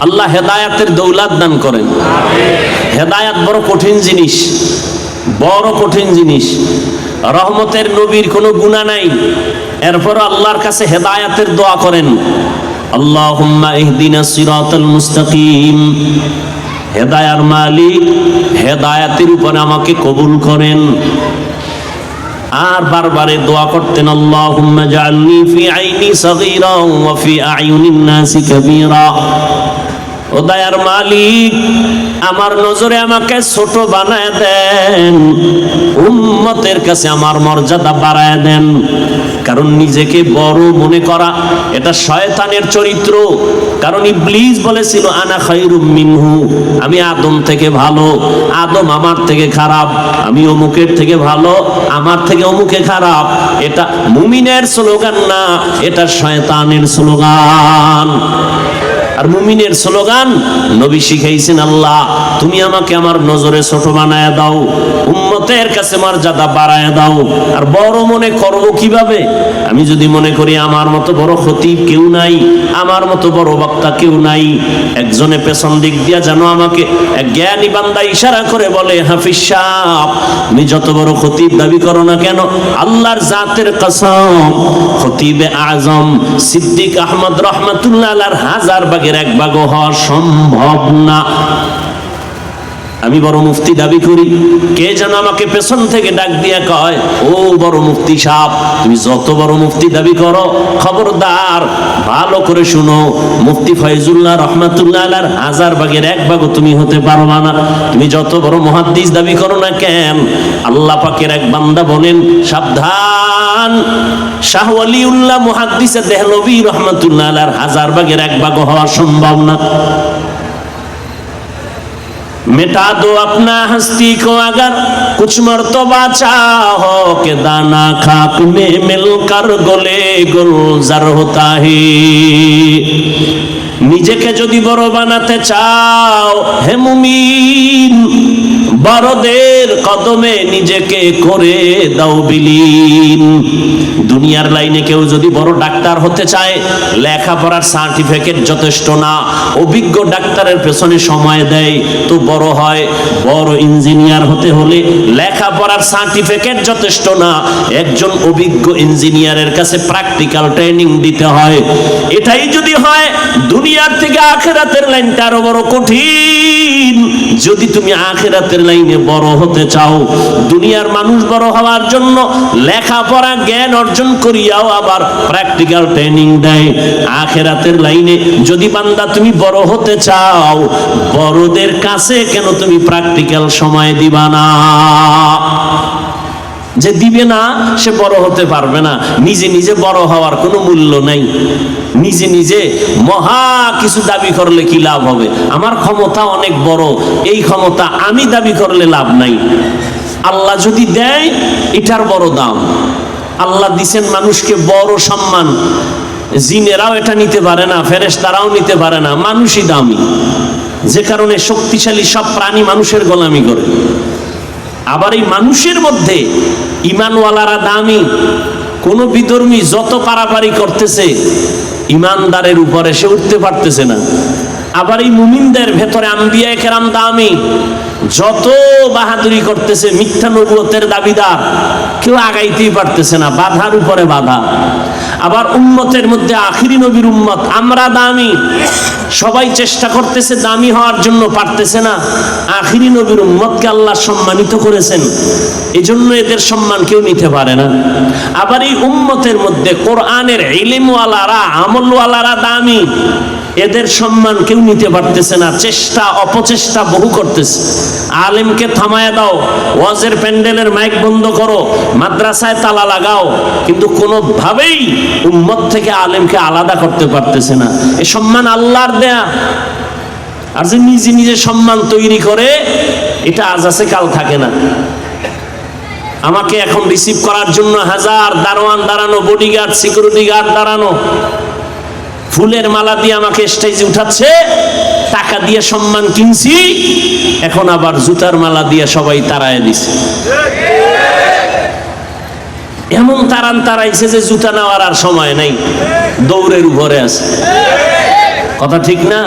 আল্লাহ হেদায়াতের দৌলাত দান করেন। হেদায়াত বড় কঠিন জিনিস, বড় কঠিন জিনিস। রহমতের নবীর কোনো গুণা নাই। এরপর আল্লাহর কাছে হেদায়াতের দোয়া করেন। আল্লাহুম্মা ইহদিনা সিরাতাল মুস্তাকিম। হেদায়ার মালিক হেদায়াতের উপরে আমাকে কবুল করেন। আর বারবারে দোয়া করতেন, আল্লাহুম্মা জাআলনি ফি আইনি সগীরা ওয়া ফি নাসি ও দয়ার মালিক, আমার নজরে আমাকে ছোট বানায় দেন, উম্মতের কাছে আমার মর্যাদা বাড়ায় দেন। কারণ নিজেকে বড় মনে করা, এটা শয়তানের চরিত্র। কারণ ইবলিস বলেছিল, আনা খায়রুম মিনহু আমি আদম থেকে ভালো, আদম আমার থেকে খারাপ, আমি অমুকের থেকে ভালো, আমার থেকে অমুকে খারাপ। এটা মুমিনের স্লোগান না, এটা শয়তানের স্লোগান। আর মুমিনের স্লোগান নবী শিখাইছেন আল্লাহ তুমি আমাকে আমার নজরে ছোট বানায় দাও উম্মতের কাছে মর্যাদা বাড়ায় দাও। আর বড় মনে করব কীভাবে? আমি যদি মনে করি আমার মতো বড় খতিব কেউ নাই, আমার মতো বড় বক্তা কেউ নাই, একজনে পেছন দিক দিয়া যেন আমাকে জ্ঞানী বান্দা ইশারা করে বলে, হাফিজ সাহ তুমি যত বড় খতিব দাবি করো না কেন? আল্লাহর জাতের কসম, খতিবে আজম সিদ্দিক আহমদ রহমাতুল্লাহ হাজার ভাগের এক ভাগ হওয়া সম্ভব না। আমি বড় মুফতি দাবি করি। কে যেন আমাকে পেছন থেকে ডাক দিয়া কয়, ও বড় মুফতি সাপ তুমি যত বড় মুফতি দাবি করো, খবরদার, ভালো করে শুনো। মুফতি ফয়জুল্লাহ রহমাতুল্লাহ আলার হাজার ভাগের এক ভাগও তুমি হতে পারবা না। তুমি যত বড় মহাদ্দিস দাবি করো না কেন? আল্লাহ পাকের এক বান্দা বলেন, সাবধান, শাহ ওয়ালিউল্লাহ মুহাদ্দিসে দেহলবী রহমাতুল্লাহ আলার হাজার ভাগের এক ভাগও হওয়া সম্ভব না। मिटा दो अपना हस्ती को अगर कुछ मर्तबा चाहो के दाना खाक में मिलकर गोले गुलजार होता है নিজেকে যদি বড় বানাতে চাও হে মুমিন বড়দের কদমে নিজেকে করে দাও বিলীন। দুনিয়ার লাইনে কেউ যদি বড় ডাক্তার হতে চায়, লেখাপড়ার সার্টিফিকেট যথেষ্ট না, অভিজ্ঞ ডাক্তারের পেছনে সময় দেয়, তো বড় হয়। বড় ইঞ্জিনিয়ার হতে হলে লেখাপড়ার সার্টিফিকেট যথেষ্ট না, একজন অভিজ্ঞ ইঞ্জিনিয়ারের কাছে প্র্যাকটিক্যাল ট্রেনিং দিতে হয়। এটাই যদি হয়, দুনিয়ার থেকে আখেরাতের লাইনটা আরও বড় কঠিন। যদি তুমি আখেরাতের লাইনে বড় হতে চাও, দুনিয়ার মানুষ বড় হওয়ার জন্য লেখাপড়া জ্ঞান অর্জন করিয়াও আবার প্র্যাকটিক্যাল ট্রেনিং দেয়। আখেরাতের লাইনে যদি বান্দা তুমি বড় হতে চাও, বড়দের কাছে কেন তুমি প্র্যাকটিক্যাল সময় দিবা না? যে দিবে না, সে বড় হতে পারবে না। নিজে নিজে বড় হওয়ার কোনো মূল্য নাই। নিজে নিজে মহা কিছু দাবি করলে কি লাভ হবে? আমার ক্ষমতা অনেক বড়, এই ক্ষমতা আমি দাবি করলে লাভ নাই। আল্লাহ যদি দেয়, এটার বড় দাম। আল্লাহ দিছেন মানুষকে বড় সম্মান। জিনেরাও এটা নিতে পারে না, ফেরেশতারাও নিতে পারে না, মানুষই দামি। যে কারণে শক্তিশালী সব প্রাণী মানুষের গোলামি করে। আবার এই মানুষের মধ্যে ইমানওয়ালারা দামি, কোন বিধর্মী যত পারাপারি করতেছে, ইমানদারের উপরে সে উঠতে পারতেছে না। আবার এই মুমিনদের ভেতরে আম্বিয়া কেরাম দামি, যত বাহাদুরি করতেছে, মিথ্যা নবুয়তের দাবিদার, কেউ আগাইতেই পারতেছে না, বাধার উপরে বাধা। আবার উম্মতের মধ্যে আখিরি নবীর উম্মত। আমরা দামি। সবাই চেষ্টা করতেছে দামি হওয়ার জন্য, পারতেছে না। আখিরি নবীর উম্মতকে আল্লাহ সম্মানিত করেছেন। এজন্য এদের সম্মান কেউ নিতে পারে না। আবার এই উম্মতের মধ্যে কোরআনের ইলিমওয়ালারা, আমলওয়ালারা দামি। এদের সম্মান কেউ নিতে পারতেছে না। চেষ্টা, অপচেষ্টা বহু করতেছে। আলেমকে থামায় দাও, ওয়াজের প্যান্ডেলের মাইক বন্ধ করো, মাদ্রাসায় তালা লাগাও। কিন্তু কোনোভাবেই উম্মত থেকে আলেমকে আলাদা করতে পারতেছে না। এ সম্মান আল্লাহর দেয়া। আর যে নিজে নিজে সম্মান তৈরি করে, এটা আজ আছে, কাল থাকে না। আমাকে এখন রিসিভ করার জন্য হাজার দারোয়ান দাঁড়ানো বডিগার্ড সিকিউরিটি গার্ড দাঁড়ানো। ফুলের মালা দিয়ে আমাকে স্টেজে উঠাচ্ছে, টাকা দিয়ে সম্মান কিনছি, এখন আবার জুতার মালা দিয়ে সবাই তারায় দিছে। এমন তারান তারাইছে যে জুতা নেওয়ার আর সময় নাই, দৌড়ের উপরে আছে। কথা ঠিক না?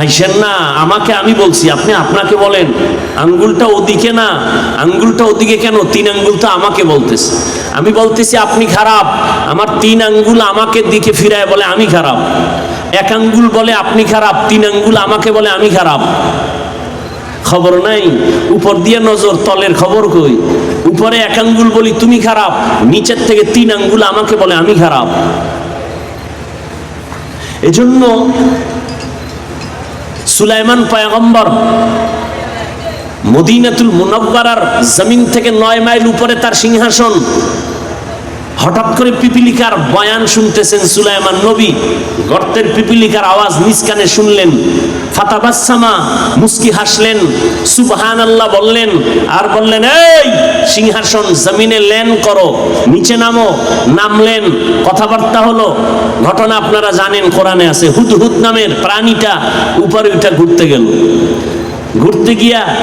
হাইসেন না? আমাকে আমি বলছি, আপনি আপনাকে বলেন, আঙ্গুলটা ওদিকে না? আঙ্গুলটা ওদিকে কেন? তিন আঙ্গুল তো আমাকে বলতেছে। আমি বলতেছি, আপনি খারাপ। আমার তিন আঙ্গুল আমাকে দিকে ফিরায় বলে, আমি খারাপ। এক আঙ্গুল বলে, আপনি খারাপ। তিন আঙ্গুল আমাকে বলে, আমি খারাপ। খবর নাই? উপর দিয়ে নজর, তলের খবর কই? উপরে এক আঙ্গুল বলি, তুমি খারাপ। নিচের থেকে তিন আঙ্গুল আমাকে বলে, আমি খারাপ। এজন্য সুলাইমান পায়গম্বর মদিনাতুল মুনাব্বারার জমিন থেকে নয় মাইল উপরে তার সিংহাসন হঠাৎ করে পিপিলিকার বয়ান শুনতেছেন সুলাইমান নবী। গর্তের পিপিলিকার আওয়াজ নিজ কানে শুনলেন। ফাতাবাসামা মুস্কি হাসলেন। সুবহান আল্লাহ বললেন, আর বললেন, এই, সিংহাসন জমিনে লেন করো, নিচে নামো। নামলেন। কথাবার্তা হলো, ঘটনা আপনারা জানেন, কোরআনে আছে। হুদহুদ নামের প্রাণীটা উপরে উঠা ঘুরতে গেল। ঘুরতে গিয়া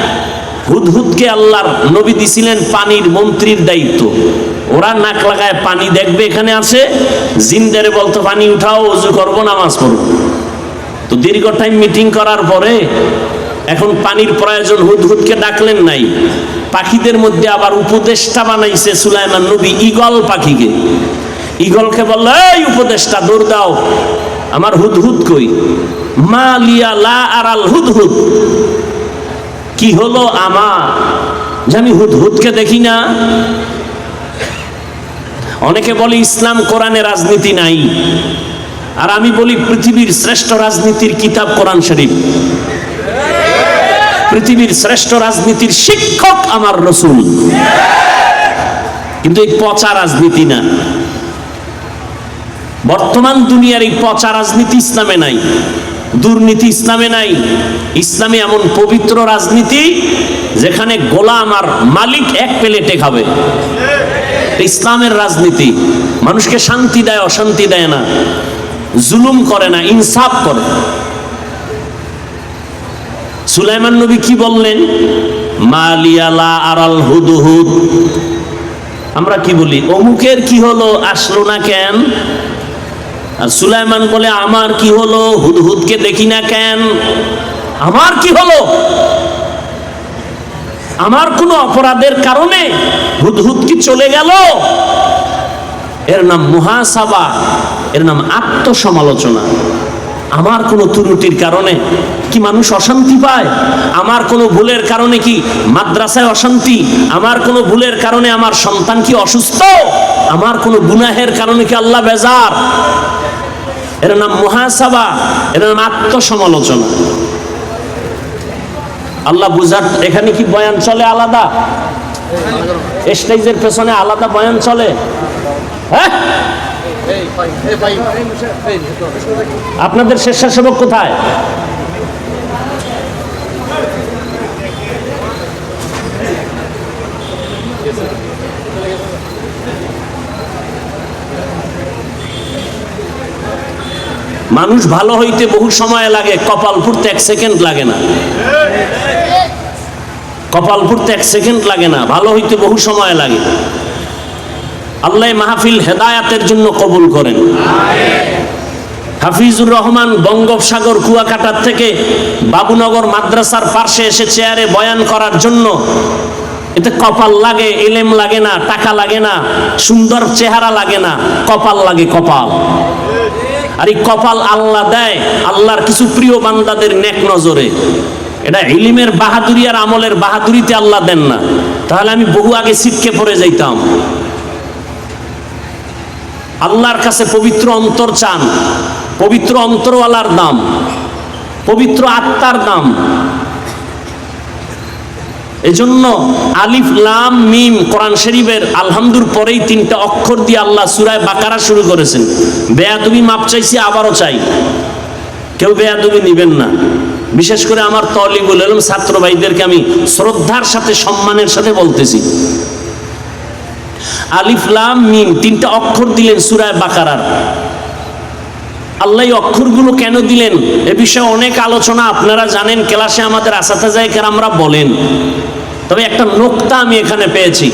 হুদহুদকে আল্লাহর নবী দিছিলেন পানির মন্ত্রীর দায়িত্ব। ওরা নাক লাগায় পানি দেখবে এখানে আছে, জিন্দারে বলতো, পানি উঠাও অজু করব, নামাজ পড়ব। তো দীর্ঘ টাইম মিটিং করার পরে এখন পানির প্রয়োজন, হুদহুদকে ডাকলেন নাই। পাখিদের মধ্যে আবার উপদেষ্টা বানাইছে সুলাইমান নবী ইগল পাখিকে। ইগলকে বলল, এই উপদেষ্টা, দৌড় দাও। আমার হুদহুদ কই? মা লিয়া লা আরাল হুদহুদ। কি হলো আমার যে আমি হুদহুদকে দেখি না। অনেকে বলে ইসলাম কোরআনে রাজনীতি নাই। আর আমি বলি পৃথিবীর শ্রেষ্ঠ রাজনীতির কিতাব কোরআন শরীফ। পৃথিবীর শ্রেষ্ঠ রাজনীতির শিক্ষক আমার রসুল। কিন্তু এই পচা রাজনীতি না। বর্তমান দুনিয়ার এই পচা রাজনীতি ইসলামে নাই। দুর্নীতি ইসলামে নাই। ইসলামে এমন পবিত্র রাজনীতি যেখানে গোলাম আর মালিক এক প্লেটে খাবে। ইসলামের রাজনীতি। মানুষকে শান্তি দেয়, অশান্তি দেয় না। জুলুম করে না, ইনসাফ করে। সুলাইমান নবী কি বললেন? মালিয়ালা আরাল হুদহুদ। আমরা কি বলি? অমুকের কি হলো? আসলো না কেন? আর সুলাইমান বলে, আমার কি হলো? হুদহুদকে দেখি না কেন? আমার কি হলো? আমার কোনো অপরাধের কারণে হুদহুদ কি চলে গেল। এর নাম মুহাসাবা, এর নাম আত্মসমালোচনা। আমার কোনো ত্রুটির কারণে কি মানুষ অশান্তি পায়? আমার কোনো ভুলের কারণে কি মাদ্রাসায় অশান্তি? আমার কোনো ভুলের কারণে আমার সন্তান কি অসুস্থ? আমার কোনো গুনাহের কারণে কি আল্লাহ বেজার? এর নাম মুহাসাবা, এর নাম আত্মসমালোচনা। আল্লাহ বুঝার, এখানে কি বয়ান চলে আলাদা? স্টেজের পেছনে আলাদা বয়ান চলে? হ্যাঁ? আপনাদের স্বেচ্ছাসেবক কোথায়? মানুষ ভালো হইতে বহু সময় লাগে, কপাল ফুটতে এক সেকেন্ড লাগে না। কপাল ফুটতে এক সেকেন্ড লাগে না, ভালো হইতে বহু সময় লাগে। আল্লাহ মাহফিল হেদায়াতের জন্য কবুল করেন। হাফিজুর রহমান বঙ্গোপসাগর কুয়াকাটার থেকে বাবুনগর মাদ্রাসার পার্শ্বে এসে চেয়ারে বয়ান করার জন্য এতে কপাল লাগে, এলেম লাগে না, টাকা লাগে না, সুন্দর চেহারা লাগে না, কপাল লাগে কপাল। আর এই কপাল আল্লাহ দেয়, আল্লাহর কিছু প্রিয় বান্দাদের নেক নজরে। এটা ইলিমের বাহাদুরি আর আমলের বাহাদুরিতে আল্লাহ দেন না। তাহলে আমি বহু আগে ছিটকে পড়ে যাইতাম। আল্লাহর কাছে পবিত্র অন্তর চান, পবিত্র অন্তরওয়ালার দাম, পবিত্র আত্মার দাম। এজন্য আলিফ, লাম, মিম, কোরআন শরীফের আলহামদুর পরেই তিনটা অক্ষর দিয়ে আল্লাহ সুরায় বাকারা শুরু করেছেন। বেয়াদুবি মাপ চাইছি, আবারও চাই। কেউ বেয়াদুবি নিবেন না। বিশেষ করে আমার তলিবুল এলম ছাত্র ভাইদেরকে আমি শ্রদ্ধার সাথে, সম্মানের সাথে বলতেছি। আলিফ, লাম, মিম তিনটা অক্ষর দিলেন সুরায় বাকারার। আল্লাহ অক্ষরগুলো কেন দিলেন? এ বিষয়ে অনেক আলোচনা আপনারা জানেন, ক্লাসে আমাদের আসাতে যায় কেন আমরা বলেন। তবে একটা নোক্তা আমি এখানে পেয়েছি।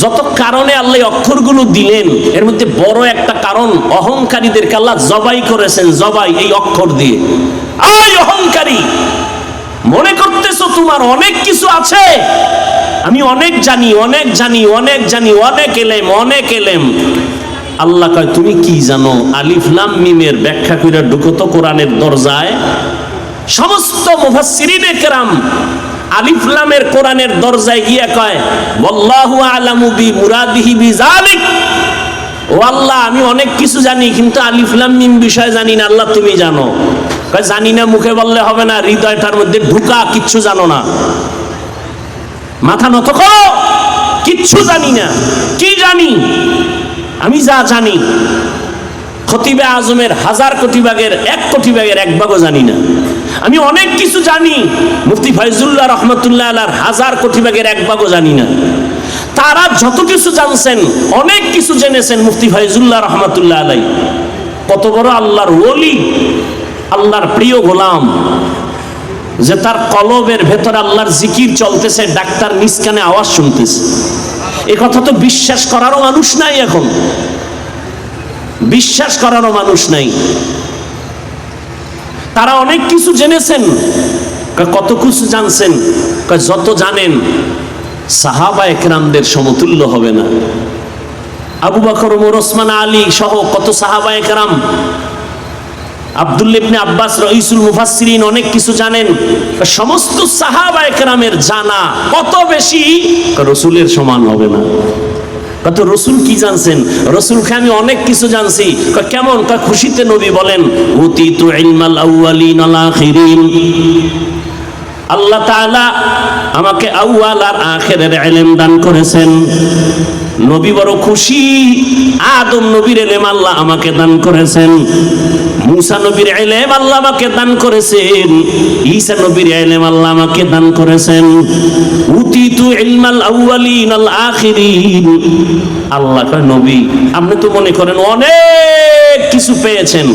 যত কারণে আল্লাহ অক্ষরগুলো দিলেন, এর মধ্যে বড় একটা কারণ, অহংকারীদেরকে আল্লাহ জবাই করেছেন, জবাই এই অক্ষর দিয়ে। আয় অহংকারী! মনে করতেছো তোমার অনেক কিছু আছে? আমি অনেক জানি অনেক জানি অনেক জানি, অনেক এলেম অনেক এলেম। আল্লাহ কয়, তুমি কি জানো, আলিফ লাম মিমের ব্যাখ্যা করে ঢুকো তো কোরআনের দরজায়? সমস্ত মুফাসসিরিনে কেরাম আলিফ লামের কোরআনের দরজায় গিয়ে কয়, ওয়াল্লাহু আলামু বি মুরাদিহি বিজালিক ও আল্লাহ, আমি অনেক কিছু জানি, কিন্তু আলিফ লাম মিম বিষয় জানি না। আল্লাহ, তুমি জানো? কয়, জানি না, মুখে বললে হবে না, হৃদয়টার মধ্যে ঢুকা, কিচ্ছু জানো না। মাথা নত করো, কিচ্ছু জানি না। কি জানি? আমি যা জানি, খতিবে আজমের হাজার কোটি ভাগের এক কোটি ভাগের এক ভাগও জানি না। আমি অনেক কিছু জানি, মুফতি ফয়জুল্লাহ রহমতুল্লাহ আলার হাজার কোটি ভাগের এক ভাগও জানি না। তারা যত কিছু জানছেন, অনেক কিছু জেনেছেন মুফতি ফয়জুল্লাহ রহমতুল্লাহ আলাই। কত বড় আল্লাহর ওলি, আল্লাহর প্রিয় গোলাম, যে তার কলবের ভেতর আল্লাহর জিকির চলতেছে, ডাক্তার নিষ্কানে আওয়াজ শুনতেছে। এ কথা তো বিশ্বাস করারও মানুষ নাই এখন। বিশ্বাস করারও মানুষ নাই। তারা অনেক কিছু জেনেছেন কত কিছু জানছেন যত জানেন, সাহাবা একরামদের সমতুল্য হবে না। আবু বকর, ওমর, ওসমান, আলী সহ কত সাহাবা একরাম আব্দুল্লা আব্বাস রইসুল মুফাসসিরিন অনেক কিছু জানেন। সমস্ত সাহাবা একরামের জানা কত বেশি? রসুলের সমান হবে না। কত রসুল কি জানছেন? রসুলকে আমি অনেক কিছু জানছি। কেমন? কয় খুশিতে নবী বলেন উতি তু ইলমাল আউয়ালিন আল আখিরিন। আল্লাহ তাআলা আমাকে আউয়াল আর আখেরের ইলম দান করেছেন। নবী বড় খুশি। আদম নবীর এলেম আল্লাহ আমাকে দান করেছেন। মুসা নবীর এলেম আল্লাহ আমাকে দান করেছেন। ঈসা নবীর এলেম আল্লাহ আমাকে দান করেছেন। উতিতু ইলমাল আউয়ালিন আল আখিরিন। আল্লাহ কয়, নবী, আপনি তো মনে করেন অনেক কিছু পেয়েছেন,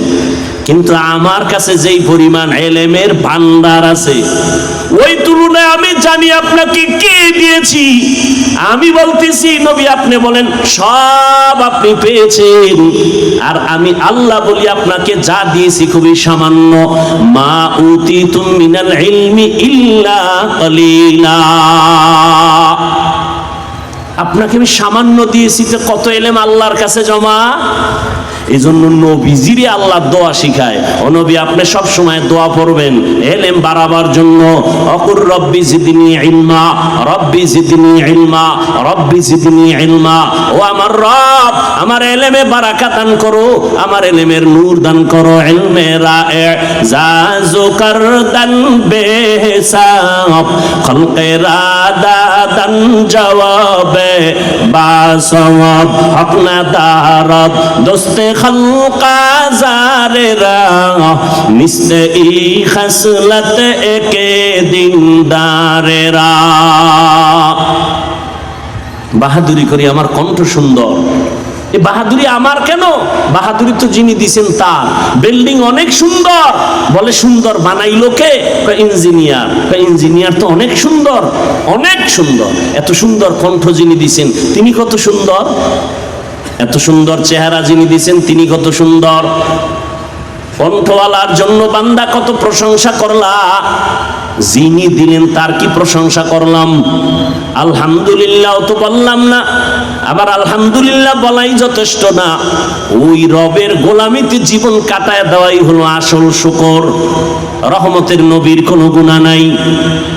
কিন্তু আমার কাছে যেই পরিমাণ এলেমের ভান্ডার আছে, ওই তুলনায় আমি জানি আপনাকে কে দিয়েছি। আমি বলতেছি, নবী, আপনি বলেন, সব আপনি পেয়েছেন, আর আমি আল্লাহ বলি আপনাকে যা দিয়েছি খুবই সামান্য, মা উতি মিনাল ইল্লা কলিলা। আপনাকে আমি সামান্য দিয়েছি তো কত এলেম আল্লাহর কাছে জমা। এই জন্য নবীজিরে আল্লাহ দোয়া শিখায়। ও নবী, আপনি সব সময় দোয়া পড়বেন। এলেম বাড়াবার জন্য অকুর রব্বি জিদিনি ইলমা, রব্বি জিদিনি ইলমা, রব্বি জিদিনি ইলমা। ও আমার রব, আমার এলেমে বারাকা দান করো, আমার এলেমের নূর দান করো ইলমে রায়ে। জাজু কর দান বেসাব খলকে রাদা দান, জবাবে বাসওয়াব হক না দারত একে দিনদারেরা। বাহাদুরি করি আমার কণ্ঠ সুন্দর। এ বাহাদুরি আমার কেন? বাহাদুরি তো যিনি দিছেন তার। বিল্ডিং অনেক সুন্দর। বলে সুন্দর বানাইলো কে? ইঞ্জিনিয়ার। ইঞ্জিনিয়ার তো অনেক সুন্দর। অনেক সুন্দর। এত সুন্দর কণ্ঠ যিনি দিছেন, তিনি কত সুন্দর? এত সুন্দর চেহারা যিনি দিছেন, তিনি কত সুন্দর। কণ্ঠওয়ালার জন্য বান্দা কত প্রশংসা করলা। যিনি দিলেন তার কি প্রশংসা করলাম? আলহামদুলিল্লাহ তো বললাম না, আবার আলহামদুলিল্লাহ বলাই যথেষ্ট না। ওই রবের গোলামিতে জীবন কাটায় দেওয়াই হলো আসল শুকর। রহমতের নবীর কোনো গুণা নাই।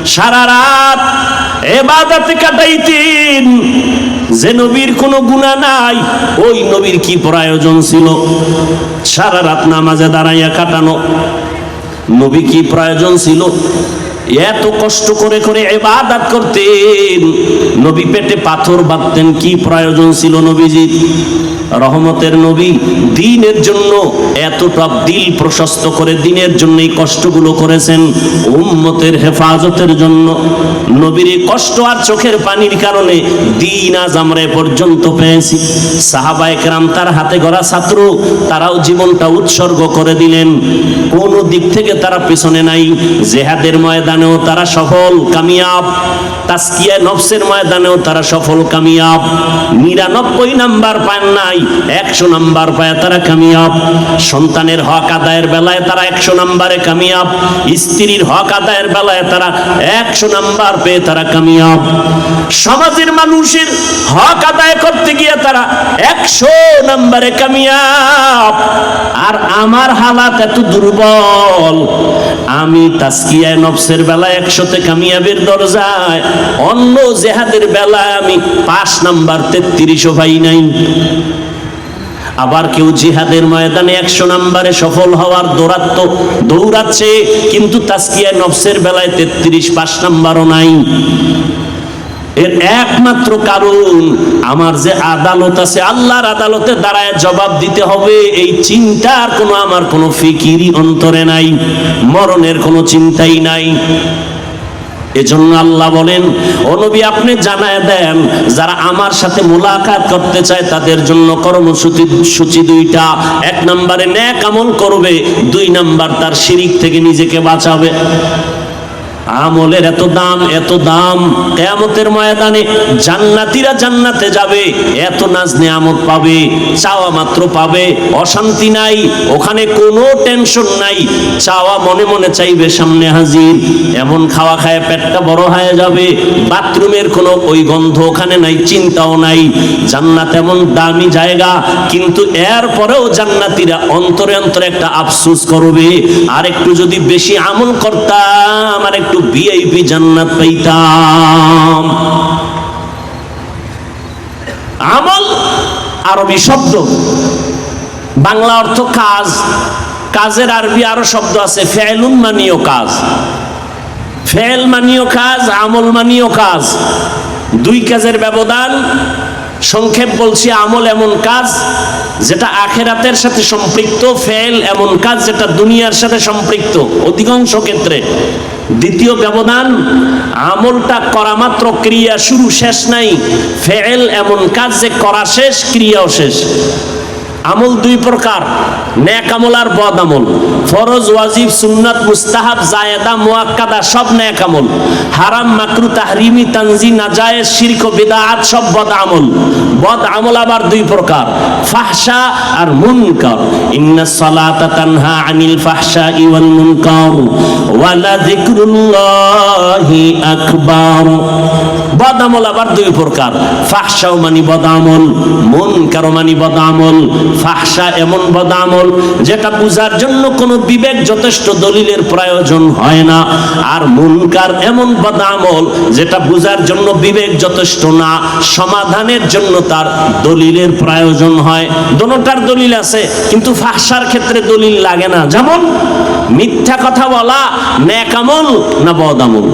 সারা রাত এবাদাতে কাটাইতেন। যে নবীর কোনো গুণা নাই, ওই নবীর কি প্রয়োজন ছিল? সারা রাত নামাজে দাঁড়াইয়া কাটানো, নবী কি প্রয়োজন ছিল? এত কষ্ট করে করে এবাদাত করতেন, নবী পেটে পাথর বাঁধতেন, কি প্রয়োজন ছিল নবীজি রহমতের নবী দিনের জন্য এতটা দিল প্রশস্ত করে দিনের জন্য এই কষ্টগুলো করেছেন উম্মতের হেফাজতের জন্য। নবীর এই কষ্ট আর চোখের পানির কারণে দিন আজ আমরা পর্যন্ত পেয়েছি। সাহাবা একরাম তার হাতে গড়া ছাত্র, তারাও জীবনটা উৎসর্গ করে দিলেন। কোন দিক থেকে তারা পেছনে নাই। জেহাদের ময়দানেও তারা সফল, কামিয়াব। তাস্কিয়া নফসের ময়দানেও তারা সফল, কামিয়াব। নিরানব্বই নাম্বার পান নাই। একশো নাম্বার পায় তারা কামিয়াব। সন্তানের হক আদায়ের বেলায় তারা একশো নাম্বারে কামিয়াব। স্ত্রীর হক আদায়ের বেলায় তারা একশো নাম্বার পেয়ে তারা কামিয়াব। সমাজের মানুষের হক আদায় করতে গিয়ে তারা একশো নাম্বারে কামিয়াব। আর আমার হালাত এত দুর্বল। আমি তাস্কিয়ায় নফসের বেলায় একশোতে কামিয়াবের দরজায়, অন্য জেহাদের বেলায় আমি পাঁচ নাম্বার তেত্রিশও পাই নাই। আবার কেউ জিহাদের ময়দানে একশো নাম্বারে সফল হওয়ার দৌড়াত্ম দৌড়াচ্ছে, কিন্তু তাস্কিয়ায় নফসের বেলায় তেত্রিশ পাঁচ নাম্বারও নাই। এর একমাত্র কারণ আমার যে আদালত আছে, আল্লাহর আদালতে দাঁড়ায় জবাব দিতে হবে, এই চিন্তার কোনো, আমার কোনো ফিকিরি অন্তরে নাই, মরণের কোনো চিন্তাই নাই। এজন্য আল্লাহ বলেন নবী, আপনি জানায় দেন, যারা আমার সাথে মোলাকাত করতে চায়, তাদের জন্য কর্মসূচি, সূচি দুইটা। এক নম্বরে ন্যাক আমল করবে, দুই নাম্বার তার শিরিক থেকে নিজেকে বাঁচাবে। আমলের এত দাম এত দাম। কেয়ামতের ময়দানে জান্নাতিরা জান্নাতে যাবে, এত নাজ নেয়ামত পাবে, চাওয়া মাত্র পাবে, অশান্তি নাই, ওখানে কোনো টেনশন নাই, চাওয়া মনে মনে চাইবে সামনে হাজির। এমন খাওয়া খায় পেটটা বড় হয়ে যাবে, বাথরুমের কোনো ওই গন্ধ ওখানে নাই, চিন্তাও নাই। জান্নাত এমন দামি জায়গা, কিন্তু এর পরেও জান্নাতিরা অন্তরে অন্তরে একটা আফসুস করবে আর একটু যদি বেশি আমল করতাম আর একটু ভিআইপি জান্নাত পাইতাম। আমল আরবি শব্দ। বাংলা অর্থ কাজ। কাজের আরবি আরও শব্দ আছে, ফেলুন মানিও কাজ। ফেল মানিও কাজ, আমল মানিও কাজ। দুই কাজের ব্যবধান। সংক্ষেপ বলছি, আমল এমন কাজ যেটা আখেরাতের সাথে সম্পৃক্ত, ফেল এমন কাজ যেটা দুনিয়ার সাথে সম্পৃক্ত। অধিকাংশ ক্ষেত্রে দ্বিতীয় ব্যবধান, আমলটা করা মাত্র ক্রিয়া শুরু শেষ নাই, ফেল এমন কাজ যে করা শেষ, ক্রিয়াও শেষ। আমল দুই প্রকার ন্যাক আমল আর বদ আমল। ফরজ, ওয়াজিব, সুন্নাত, মুস্তাহাব, জায়েদা মুআক্কাদা সব ন্যাক আমল। হারাম, মাকরু, তাহরিমি তানজি নাজায়েজ, শিরক ও বিদআত, সব বদ আমল। বদ আমল আবার দুই প্রকার, ফাহশা আর মুনকার। ইন্নাস সালাতা তানহা আনিল ফাহশাই ওয়াল মুনকার। ওয়ালা যিকরুল্লাহি আকবার। বদ আমল আবার দুই প্রকার, ফাহশাও মানি বদ আমল মুনকার মানি বদ আমল ফাহসা এমন বদামল, যেটা বুঝার জন্য কোনো বিবেক যথেষ্ট দলিলের প্রয়োজন হয় না। আর মুনকার এমন বদামল, যেটা বুঝার জন্য বিবেক যথেষ্ট না, সমাধানের জন্য তার দলিলের প্রয়োজন হয়। দোনোটার দলিল আছে, কিন্তু ফাহসার ক্ষেত্রে দলিল লাগে না। যেমন, মিথ্যা কথা বলা ন্যাকামল না বদামল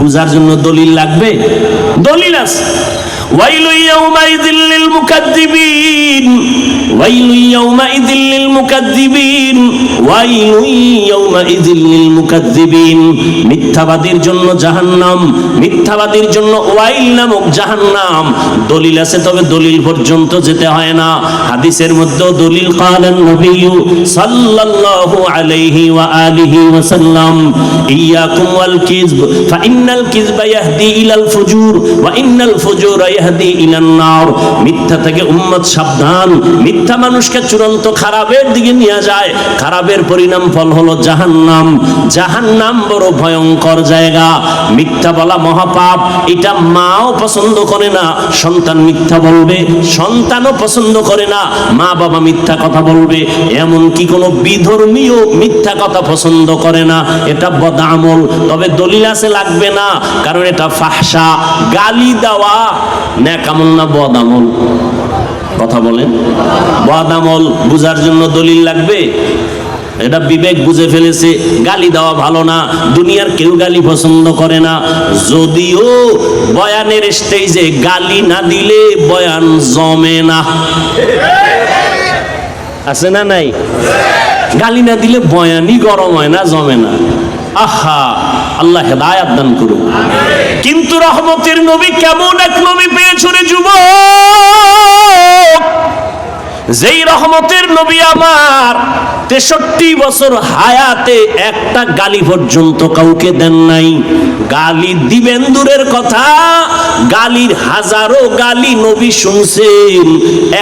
বুঝার জন্য দলিল লাগবে? দলিল আছে। ويل يومئذ للمكذبين ويل يومئذ للمكذبين ويل يومئذ للمكذبين মিথ্যাবাদীর জন্য জাহান্নাম মিথ্যাবাদীর জন্য ওয়াইল নামক জাহান্নাম দলিল আছে তবে দলিল পর্যন্ত যেতে হয় না হাদিসের মধ্যে দলিল قال النبي صلى الله عليه وآله وسلم إياكم والكذب فإن الكذب يهدي إلى الفجور وإن الفجور يهدي ইয়াহদি ইলান্নার মিথ্যা থেকে উম্মত সাবধান। মিথ্যা মানুষকে চূড়ান্ত খারাপের দিকে নিয়ে যায়। খারাপের পরিণাম ফল হলো জাহান্নাম। জাহান্নাম বড় ভয়ঙ্কর জায়গা। মিথ্যা বলা মহাপাপ। এটা মাও পছন্দ করে না, সন্তান মিথ্যা বলবে। সন্তানও পছন্দ করে না, মা বাবা মিথ্যা কথা বলবে। এমন কি কোনো বিধর্মীয় মিথ্যা কথা পছন্দ করে না। এটা বদামল তবে দলিল আছে, লাগবে না। কারণ এটা ফাহসা। গালি দেওয়া ন্যাকামল না বদামল। কথা বলেন। বদামল বুঝার জন্য দলিল লাগবে? এটা বিবেক বুঝে ফেলেছে, গালি দেওয়া ভালো না, দুনিয়ার কেউ গালি পছন্দ করে না। যদিও বয়ানের স্টেজে গালি না দিলে বয়ান জমে না। আছে না নাই? গালি না দিলে বয়ানই গরম হয় না, জমে না। আহা আল্লাহ হেদায়াত দান করুন। কিন্তু রহমতের নবী কেমন এক নবী পেয়েছ রে যেই রহমতের নবী আমার তেষট্টি বছর হায়াতে একটা গালি পর্যন্ত কাউকে দেন নাই। গালি দিবেন দূরের কথা, গালির হাজারো গালি নবী শুনছেন,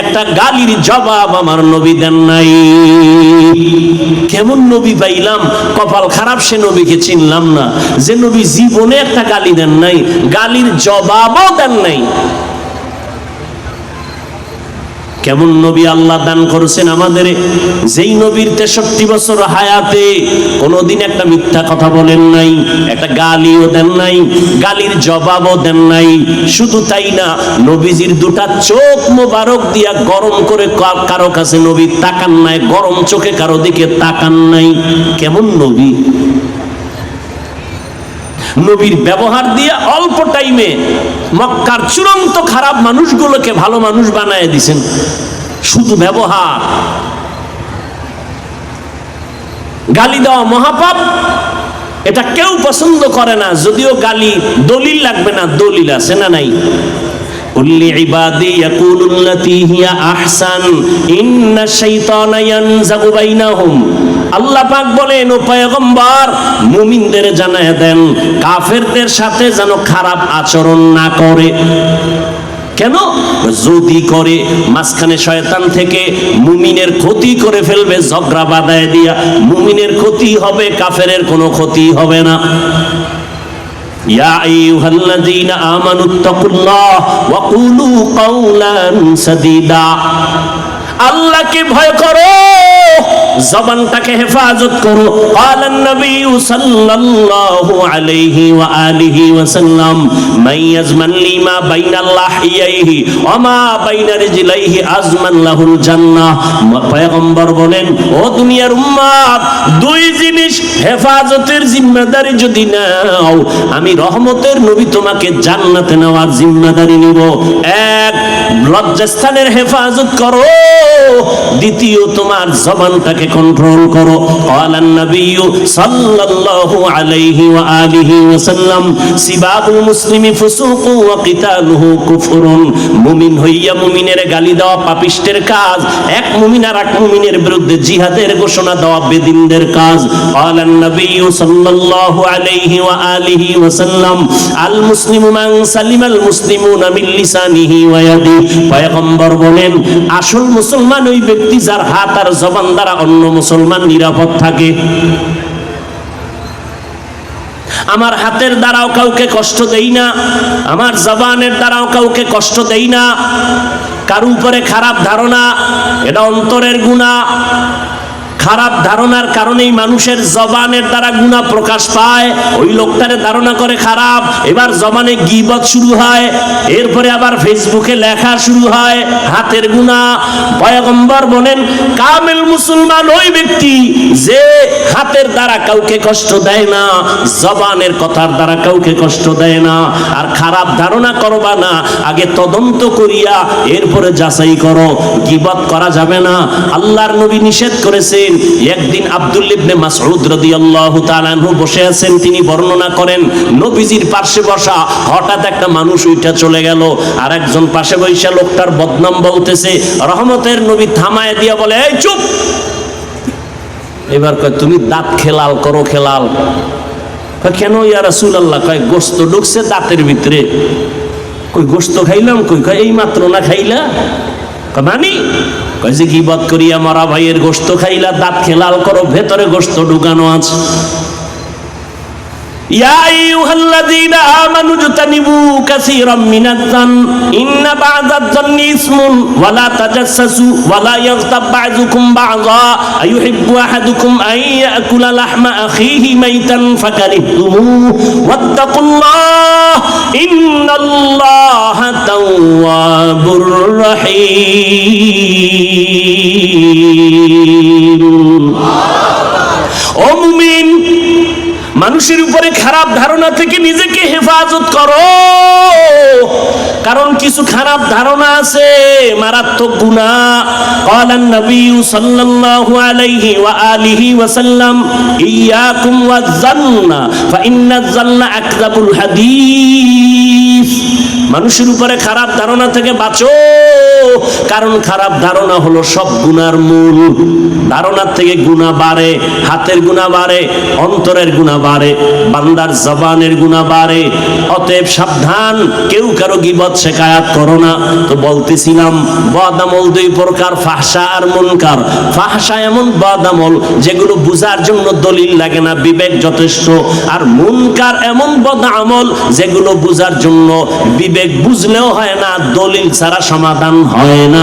একটা গালির জবাব আমার নবী দেন নাই। কেমন নবী পাইলাম? কপাল খারাপ, সে নবীকে চিনলাম না। যে নবী জীবনে একটা গালি দেন নাই, গালির জবাবও দেন নাই। কেমন নবী আল্লাহ দান করেছেন আমাদের? যেই নবীর তেষট্টি বছর হায়াতে কোনোদিন একটা মিথ্যা কথা বলেন নাই, একটা গালিও দেন নাই, গালির জবাবও দেন নাই। শুধু তাই না, নবীজির দুটা চোখ মোবারক দিয়া গরম করে কারও কাছে নবী তাকান নাই, গরম চোখে কারও দিকে তাকান নাই। কেমন নবী? নবীর ব্যবহার দিয়ে অল্প টাইমে মক্কার চূড়ান্ত খারাপ মানুষগুলোকে ভালো মানুষ বানায় দিছেন। শুধু ব্যবহার। গালি দেওয়া মহাপাপ, এটা কেউ পছন্দ করে না, যদিও গালি দলিল লাগবে না, দলিল আছে না নাই? কুল্লি ইবাদি ইয়াকুলুল্লাতি হিয়া আহসান, ইন্না শাইতানা ইয়ানজাগু বাইনাহুম। আল্লাহ পাক বলেন, ও পয়গম্বর, মুমিনদের জানায় দেন, কাফেরদের সাথে যেন খারাপ আচরণ না করে। কেন? যদি করে, মাঝখানে শয়তান থেকে মুমিনের ক্ষতি করে ফেলবে, ঝগড়া বাদায় দিয়া। মুমিনের ক্ষতি হবে, কাফেরের কোনো ক্ষতি হবে না। يا أيها الذين آمنوا اتقوا الله وقولوا قولا سديدا আল্লাহকে ভয় করো জবানটাকে হেফাজত করো قال النبي صلى الله عليه وآله وسلم من يزمن لي ما بين اللحييه وما بين رجليه أزمن له الجنة পয়গম্বর বলেন ও দুনিয়ার উম্মত দুই জিনিস হেফাজতের জিম্মেদারি যদি নাও আমি রহমতের নবী তোমাকে জান্নাতে নেওয়ার জিম্মেদারি নিব এক লজ্জাস্থানের হেফাজত করো দ্বিতীয় তোমার জবানটাকে কন্ট্রোল করো। সাল্লাল্লাহু আলাইহি ওয়া আলিহি ওয়াসাল্লাম সিবাবুল মুসলিমি ফুসুকু ওয়া কিতালুহু কুফরুন। মুমিন হইয়া মুমিনের গালি দেওয়া পাপিষ্টের কাজ, এক মুমিন আর এক মুমিনের বিরুদ্ধে জিহাদের ঘোষণা দেওয়া বেদিনদের কাজ। সাল্লাল্লাহু আলাইহি ওয়া আলিহি ওয়াসাল্লাম আল মুসলিমু মান সালিমাল মুসলিমুনা মিন লিসানিহি ওয়া ইয়াদিহি। পয়গম্বর বলেন, আসল মুসলমান ওই ব্যক্তি যার হাত আর জবান দ্বারা অন্য মুসলমান নিরাপদ থাকে। আমার হাতের দ্বারাও কাউকে কষ্ট দেই না, আমার জবানের দ্বারাও কাউকে কষ্ট দেই না, কারও উপরে খারাপ ধারণা, এটা অন্তরের গুণা খারাপ ধারণার কারণেই মানুষের জবানের দ্বারা গুণা প্রকাশ পায়। ওই লোকটারে ধারণা করে খারাপ। এবার জবানে গিবত শুরু হয়। এরপরে আবার ফেসবুকে লেখা শুরু হয়, হাতের গুণা। পয়গম্বর বলেন, কামেল মুসলমান ওই ব্যক্তি যে হাতের দ্বারা কাউকে কষ্ট দেয় না, জবানের কথার দ্বারা কাউকে কষ্ট দেয় না। আর খারাপ ধারণা করবা না, আগে তদন্ত করিয়া এরপরে যাচাই করো। গিবত করা যাবে না। আল্লাহর নবী নিষেধ করেছেন একদিন আব্দুল ইবনে মাসউদ রাদিয়াল্লাহু তাআলা আনহু বসে আছেন, তিনি বর্ণনা করেন, নবীজির পাশে বসা হঠাৎ একটা মানুষ উইটা চলে গেল আর একজন পাশে বৈশা লোকটার বদনাম বলতেছে, রহমতের নবী থামায় দিয়া বলে, এই চুপ! এবার কয়, তুমি দাঁত খেলাল করো খেলাল। কেন ইয়া রাসূলুল্লাহ? কয় গোস্ত ঢুকছে দাঁতের ভিতরে। কই গোস্ত খাইলাম কই? কয় এই মাত্র না খাইলা? মানি? কয় কি বাদ করিয়া মারা ভাইয়ের গোস্ত খাইলা, দাঁত খেলাল করো, ভেতরে গোস্ত ঢুকানো আছে। يا أيها الذين آمنوا اجتنبوا كثيرا من الظن إن بعض الظن اسم ولا تجسسوا ولا يغتب بعضكم بعضا. أيحب أحدكم أن يأكل لحم أخيه ميتا فكرهتموه. واتقوا الله. إن الله تواب رحيم. أمين মানুষের উপরে খারাপ ধারণা থেকে নিজেকে হেফাজত করো। কারণ কিছু খারাপ ধারণা আছে, মারাত্মক গুণা। কলান নবী সাল্লাল্লাহু আলাইহি ওয়া আলিহি ওয়া সাল্লাম, ইয়াকুম ওয়া জান্না ফা ইন্নাজ জান্না আকযাবুল হাদিস। মানুষের উপরে খারাপ ধারণা থেকে বাঁচো। কারণ খারাপ ধারণা হলো সব গুনার মূল। ধারণার থেকে গুণা বাড়ে, হাতের গুণা বাড়ে, অন্তরের গুণা বাড়ে, বান্দার জবানের গুণা বাড়ে। অতএব সাবধান, কেউ কারও গিবত শেখায়াত করো না। তো বলতেছিলাম বদামল দুই প্রকার ফাহসা আর মুনকার। ফাহসা এমন বদামল যেগুলো বুঝার জন্য দলিল লাগে না, বিবেক যথেষ্ট। আর মুনকার এমন বদ আমল যেগুলো বুঝার জন্য বিবেক বুঝলেও হয় না দলিল ছাড়া সমাধান হয় না।